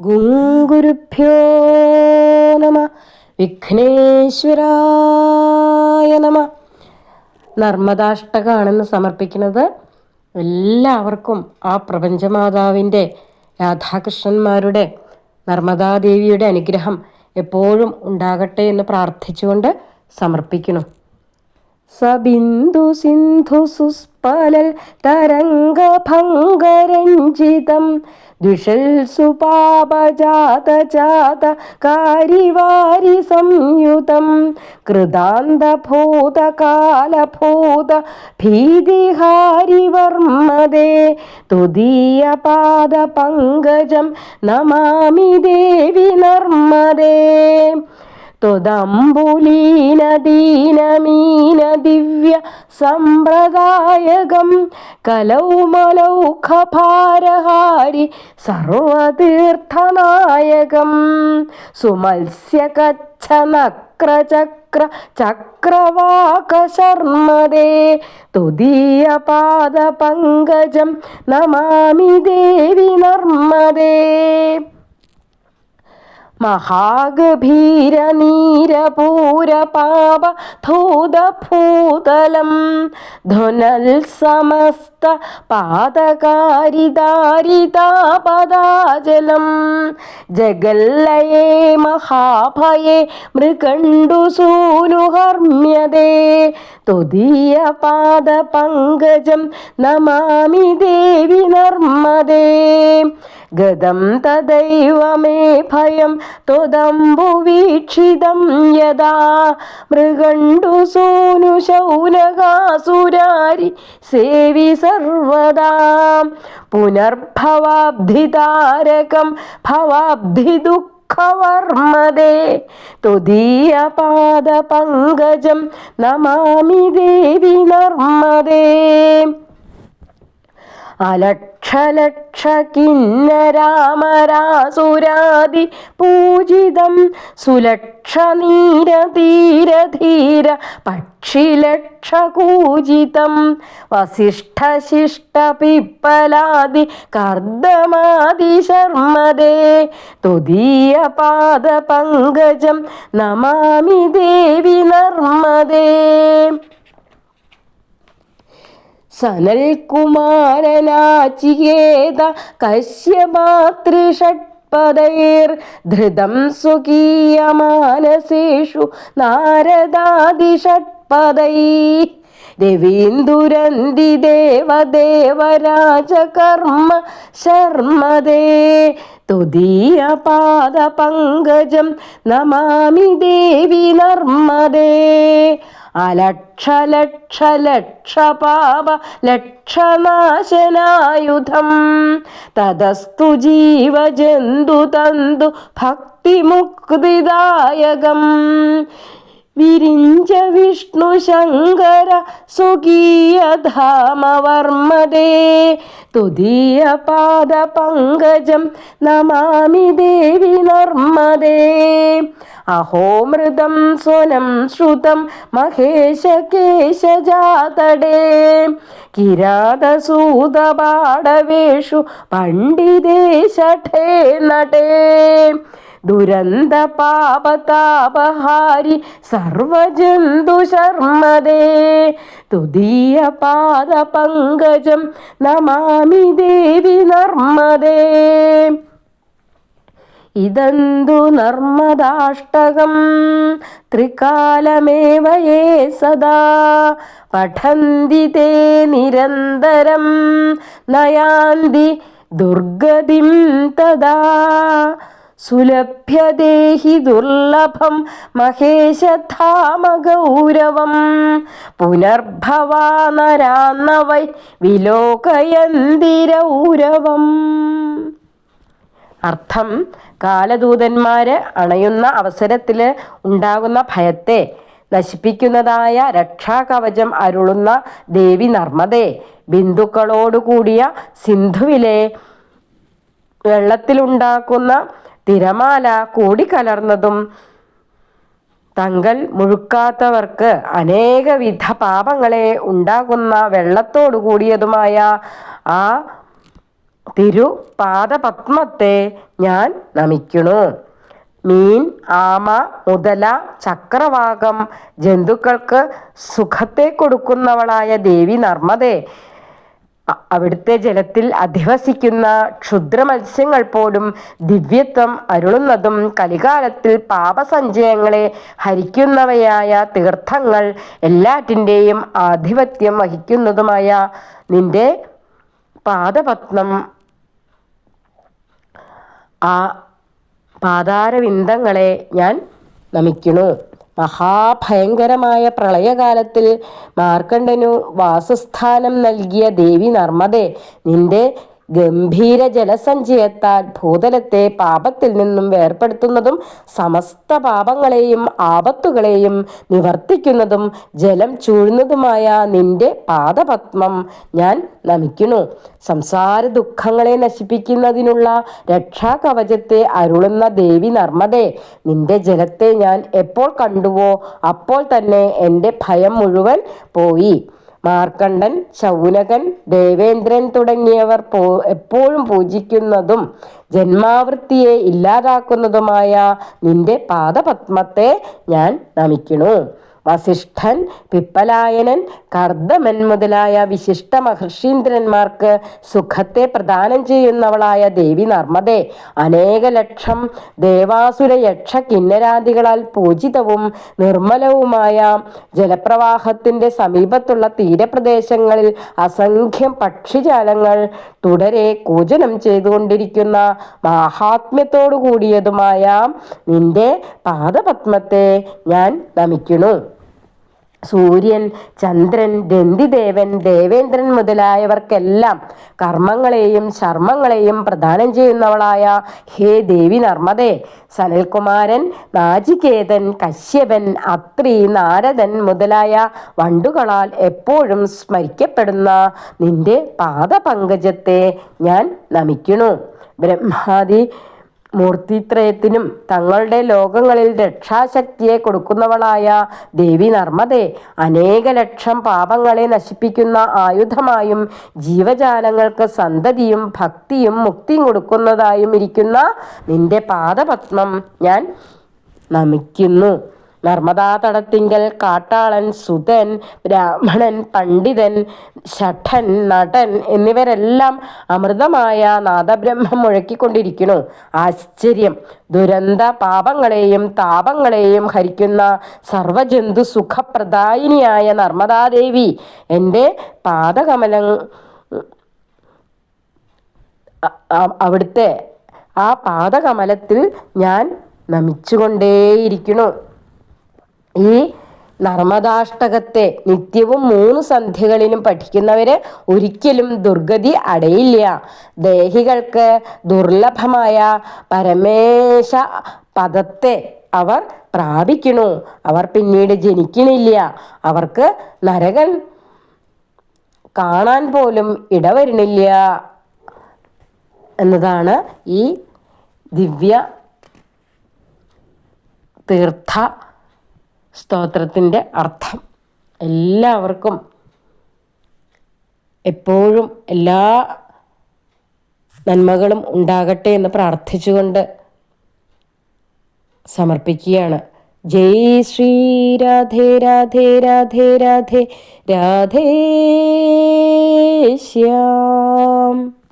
ഗുരുഭ്യോ നമ. വിഘ്നേശ്വരായ നമ. നർമ്മദാഷ്ടകാണെന്ന് സമർപ്പിക്കുന്നത് എല്ലാവർക്കും ആ പ്രപഞ്ചമാതാവിന്റെ രാധാകൃഷ്ണന്മാരുടെ നർമ്മദാദേവിയുടെ അനുഗ്രഹം എപ്പോഴും ഉണ്ടാകട്ടെ എന്ന് പ്രാർത്ഥിച്ചുകൊണ്ട് സമർപ്പിക്കുന്നു. സബിന്ദു സിന്ധു സുസ്പലൽ തരംഗഭംഗരഞ്ജിതം ദുഷൽ സുപാപജാത ജാത കാരിവാരി സംയുതം കൃതാന്തഭൂതകാലഭൂത ഭീതിഹാരിവർമ്മദേ തുദീയപാദ പങ്കജം നമാമി ദേവി നർമ്മദേ ത്വദംബുലീനദീനമീന ദിവ്യ സമ്പ്രദായകം കലൗമലൗഖഭാരഹാരി സർവതീർത്ഥനായകം സുമത്സ്യകച്ഛനക്രചക്ര ചക്രവാകശർമ്മദേ തുദീയപാദ പങ്കജം നമാമി ദേവി നർമ്മദേ മഹാഗഭീരനീരപൂരപാപ ധൂതഭൂതലം ധുനൽ സമസ്ത പാദകാരിതാരിതാപദാജലം ജഗല്ലയേ മഹാഭയേ ദേവി തുദീയപാദ ഗതം തദൈവ മേ ഭയം ത്വദംബുവീക്ഷിതം യഥാ. മൃഗണ്ടു സൂനു ശൗനകാസുരാരി സേവി സർവദാ. പുനർഭവാബ്ധിതാരകം ഭവാബ്ധി ദുഃഖവർമ്മദേ തുദീയപാദ പങ്കജം നമാമി ദേവി നർമ്മദേ. അലക്ഷലക്ഷ കിന്നരാമരാസുരാദി പൂജിതം സുലക്ഷ നീര തീര ധീര പക്ഷിലക്ഷകൂജിതം വസിഷ്ഠശിഷ്ട പിപ്പലാതി കർദ്ദമാദി ശർമ്മദേ. തുദീയപാദ പങ്കജം നമാമി ദേവി നർമ്മദേ. സനൽകുമാരനാചികേത കശ്യമാതൃഷട്പദൈർധൃതം സ്വകീയമാനസേഷു നാരദാദിഷട്പദൈ രവീന്ദുരന്തി ദേവദേവരാജകർമ്മ ശർമ്മദേ. തുതീയ പാദപങ്കജം നമാമി ദേവി നർമ്മദേ. അലക്ഷലക്ഷ ലക്ഷ പാപ ലക്ഷനാശനായുധം തതസ്തു ജീവജന്തു തന്തു ഭക്തിമുക്തിദായകം. വിരിഞ്ച വിഷ്ണു ശങ്കര സുഗീയധാമവർമ്മദേ തുതീയ പാദ പങ്കജം നമാമി ദേവി നർമ്മദേ. അഹോമൃതം സ്വനം ശ്രുതം മഹേശ കേശജാതടേ. കിരാതസൂതപാടവേഷു പണ്ഡിതേശഠേ നടേ. ദുരന്ത പാപതാപഹാരി സർവജന്തു ശർമ്മദേ. തുദീയ പാദ പങ്കജം നമാമി ദേവി നർമ്മദേ. ഇതന്തു നർമ്മദാഷ്ടകം ത്രികാലമേവ യേ സദാ. പഠന്തി തേ നിരന്തരം നയാന്തി ദുർഗതിം തദാ. സുലഭ്യദേഹി ദുർലഭം മഹേശധാമഗൗരവം. പുനർഭവാനരാന്നവൈ വിലോകയന്തിരൗരവം. അർത്ഥം കാലദൂതന്മാര് അണയുന്ന അവസരത്തിൽ ഉണ്ടാകുന്ന ഭയത്തെ നശിപ്പിക്കുന്നതായ രക്ഷാകവചം അരുളുന്ന ദേവി നർമ്മദേ ബിന്ദുക്കളോടുകൂടിയ സിന്ധുവിലെ വെള്ളത്തിലുണ്ടാക്കുന്ന തിരമാല കൂടിക്കലർന്നതും തങ്ങൾ മുഴുക്കാത്തവർക്ക് അനേകവിധ പാപങ്ങളെ ഉണ്ടാകുന്ന വെള്ളത്തോടു കൂടിയതുമായ ആ തിരുപാദപത്മത്തെ ഞാൻ നമിക്കുന്നു. മീൻ ആമ മുതല ചക്രവാകം ജന്തുക്കൾക്ക് സുഖത്തെ കൊടുക്കുന്നവളായ ദേവി നർമ്മദേ അവിടുത്തെ ജലത്തിൽ അധിവസിക്കുന്ന ക്ഷുദ്ര മത്സ്യങ്ങൾ പോലും ദിവ്യത്വം അരുളുന്നതും കലികാലത്തിൽ പാപസഞ്ചയങ്ങളെ ഹരിക്കുന്നവയായ തീർത്ഥങ്ങൾ എല്ലാറ്റിന്റെയും ആധിപത്യം വഹിക്കുന്നതുമായ നിന്റെ പാദപത്നം. ആ പാതാരവിന്ദങ്ങളെ ഞാൻ നമിക്കണു മഹാഭയങ്കരമായ പ്രളയകാലത്തിൽ മാർക്കണ്ഡനു വാസസ്ഥാനം നൽകിയ ദേവി നർമ്മദേ നിന്റെ ഗംഭീര ജലസഞ്ചയത്താൽ ഭൂതലത്തെ പാപത്തിൽ നിന്നും വേർപ്പെടുത്തുന്നതും സമസ്ത പാപങ്ങളെയും ആപത്തുകളെയും നിവർത്തിക്കുന്നതും ജലം ചൂഴുന്നതുമായ നിന്റെ പാദപത്മം ഞാൻ നമിക്കുന്നു. സംസാര ദുഃഖങ്ങളെ നശിപ്പിക്കുന്നതിനുള്ള രക്ഷാകവചത്തെ അരുളുന്ന ദേവി നർമ്മദേ നിന്റെ ജലത്തെ ഞാൻ എപ്പോൾ കണ്ടുവോ അപ്പോൾ തന്നെ എന്റെ ഭയം മുഴുവൻ പോയി. മാർക്കണ്ഡൻ ശൗനകൻ ദേവേന്ദ്രൻ തുടങ്ങിയവർ പോ എപ്പോഴും പൂജിക്കുന്നതും ജന്മാവൃത്തിയെ ഇല്ലാതാക്കുന്നതുമായ നിന്റെ പാദപത്മത്തെ ഞാൻ നമിക്കണു വസിഷ്ഠൻ പിപ്പലായനൻ കർദ്ദമൻ മുതലായ വിശിഷ്ട മഹർഷീന്ദ്രന്മാർക്ക് സുഖത്തെ പ്രദാനം ചെയ്യുന്നവളായ ദേവി നർമ്മദേ. അനേക ലക്ഷം ദേവാസുര യക്ഷ കിന്നരാദികളാൽ പൂജിതവും നിർമ്മലവുമായ ജലപ്രവാഹത്തിന്റെ സമീപത്തുള്ള തീരപ്രദേശങ്ങളിൽ അസംഖ്യം പക്ഷിജാലങ്ങൾ തുടരെ കൂജനം ചെയ്തുകൊണ്ടിരിക്കുന്ന മാഹാത്മ്യത്തോടു കൂടിയതുമായ നിന്റെ പാദപത്മത്തെ ഞാൻ നമിക്കുന്നു. സൂര്യൻ ചന്ദ്രൻ ദന്തിദേവൻ ദേവേന്ദ്രൻ മുതലായവർക്കെല്ലാം കർമ്മങ്ങളെയും ശർമ്മങ്ങളെയും പ്രദാനം ചെയ്യുന്നവളായ ഹേ ദേവി നർമ്മദേ. സനൽകുമാരൻ നാചികേതൻ കശ്യപൻ അത്രി നാരദൻ മുതലായ വണ്ടുകളാൽ എപ്പോഴും സ്മരിക്കപ്പെടുന്ന നിന്റെ പാദപങ്കജത്തെ ഞാൻ നമിക്കുന്നു. ബ്രഹ്മാദി മൂർത്തിത്രയത്തിനും തങ്ങളുടെ ലോകങ്ങളിൽ രക്ഷാശക്തിയെ കൊടുക്കുന്നവളായ ദേവി നർമ്മദെ അനേക ലക്ഷം പാപങ്ങളെ നശിപ്പിക്കുന്ന ആയുധമായും ജീവജാലങ്ങൾക്ക് സന്തതിയും ഭക്തിയും മുക്തിയും കൊടുക്കുന്നതായും ഇരിക്കുന്ന നിന്റെ പാദപത്മം ഞാൻ നമിക്കുന്നു. നർമ്മദാതടത്തിങ്കൽ കാട്ടാളൻ സുതൻ ബ്രാഹ്മണൻ പണ്ഡിതൻ ഷഠൻ നടൻ എന്നിവരെല്ലാം അമൃതമായ നാദബ്രഹ്മം മുഴക്കിക്കൊണ്ടിരിക്കുന്നു. ആശ്ചര്യം. ദുരന്ത പാപങ്ങളെയും താപങ്ങളെയും ഹരിക്കുന്ന സർവജന്തു സുഖപ്രദായിനിയായ നർമ്മദാദേവി എന്റെ പാദകമലം അവിടുത്തെ ആ പാദകമലത്തിൽ ഞാൻ നമിച്ചുകൊണ്ടേയിരിക്കുന്നു. ഈ നർമ്മദാഷ്ടകത്തെ നിത്യവും മൂന്ന് സന്ധ്യകളിലും പഠിക്കുന്നവര് ഒരിക്കലും ദുർഗതി അടയില്ല. ദേഹികൾക്ക് ദുർലഭമായ പരമേശ പദത്തെ അവർ പ്രാപിക്കണു അവർ പിന്നീട് ജനിക്കണില്ല. അവർക്ക് നരകൻ കാണാൻ പോലും ഇടവരുന്നില്ല എന്നതാണ് ഈ ദിവ്യ തീർത്ഥ സ്തോത്രത്തിന്റെ അർത്ഥം. എല്ലാവർക്കും എപ്പോഴും എല്ലാ നന്മകളും ഉണ്ടാകട്ടെ എന്ന് പ്രാർത്ഥിച്ചുകൊണ്ട് സമർപ്പിക്കുകയാണ്. ജയ് ശ്രീ രാധേ രാധേ രാധേ രാധേ രാധേ ശ്യാം.